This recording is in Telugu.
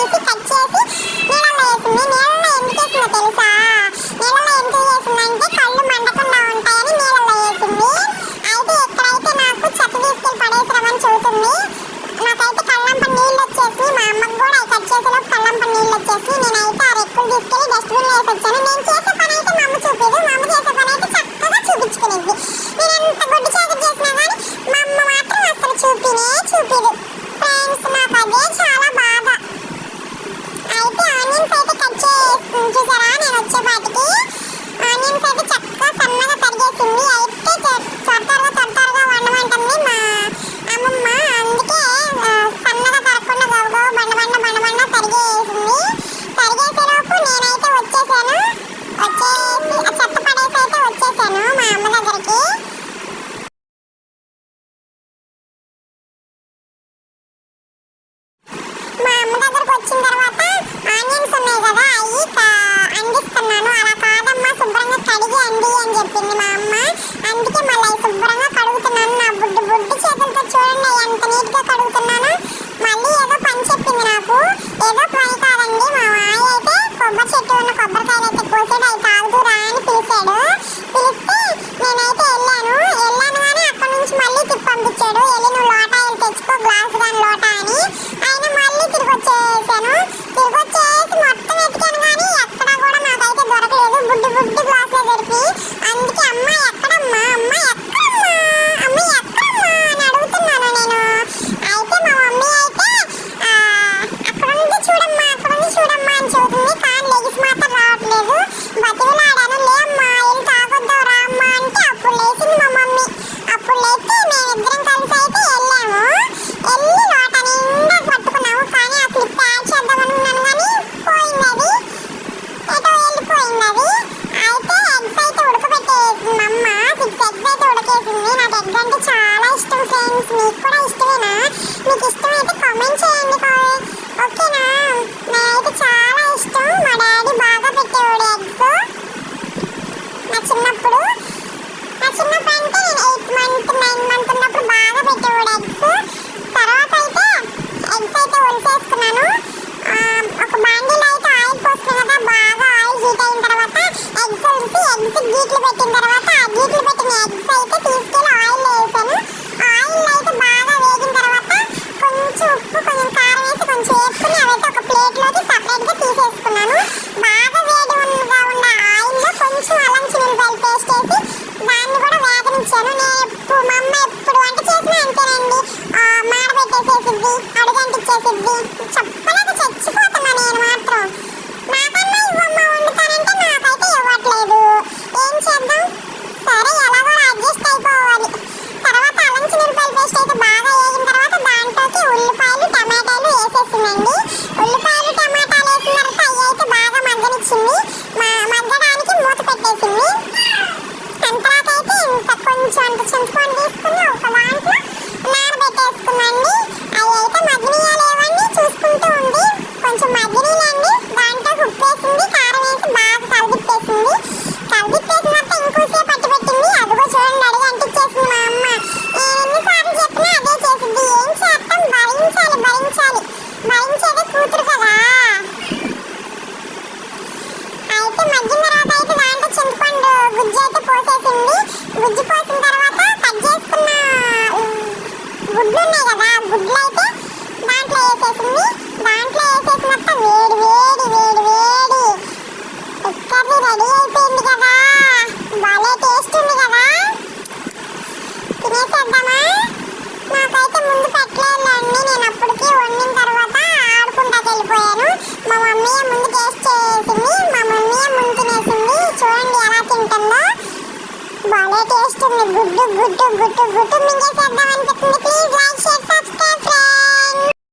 చేసి కట్ చేసి నీళ్ళల్లో వేసింది. నీళ్ళల్లో ఎందుకు వేసిందో తెలుసా? అండి అని చెప్పింది మా అమ్మ. అందుకే మళ్ళీ శుభ్రంగా కడుగుతున్నాను నా బుడ్డు. బుడ్డు చేతులతో చూడండి ఎంత నీట్గా కడుగుతున్నాను. మళ్ళీ ఏదో పని చెప్పింది నాకు. ఏదో పని కాదండి మా వాయి అయితే కొబ్బరి చెట్టు ఉన్న కొబ్బరికాయలు అయితే కోసాడు అవి తాగుతురా అని పిలిచాడు. పిలిస్తే నేనైతే వెళ్ళాను. వెళ్ళాను కానీ అక్కడి నుంచి మళ్ళీ తిప్పి పంపించాడు. to me? పోసేసింది గుజ్జు పోసిన తర్వాత కట్ చేసుకున్న గుడ్లు ఉన్నాయి కదా గుడ్లు అయితే దాంట్లో వేసేసింది. దాంట్లో వేసేసినట్టు వేడి వేడి వేడి వేడి. కర్రీ రెడీ అయిపోయింది కదా? భలే టేస్ట్ ఉంది కదా? తినేసేద్దామా? నాకైతే ముందు పెట్టలేదండి నేను అప్పటికి వండిన తర్వాత ఆడుకుంటా వెళ్ళిపోయాను. మా మమ్మీ ముందు టేస్ట్ చేసింది. మా మమ్మీ ముందు గుడ్డు గుడ్డు గుడ్డు గుడ్డు మింగేసేద్దాం అనిపిస్తుంది ప్లీజ్ లైక్ షేర్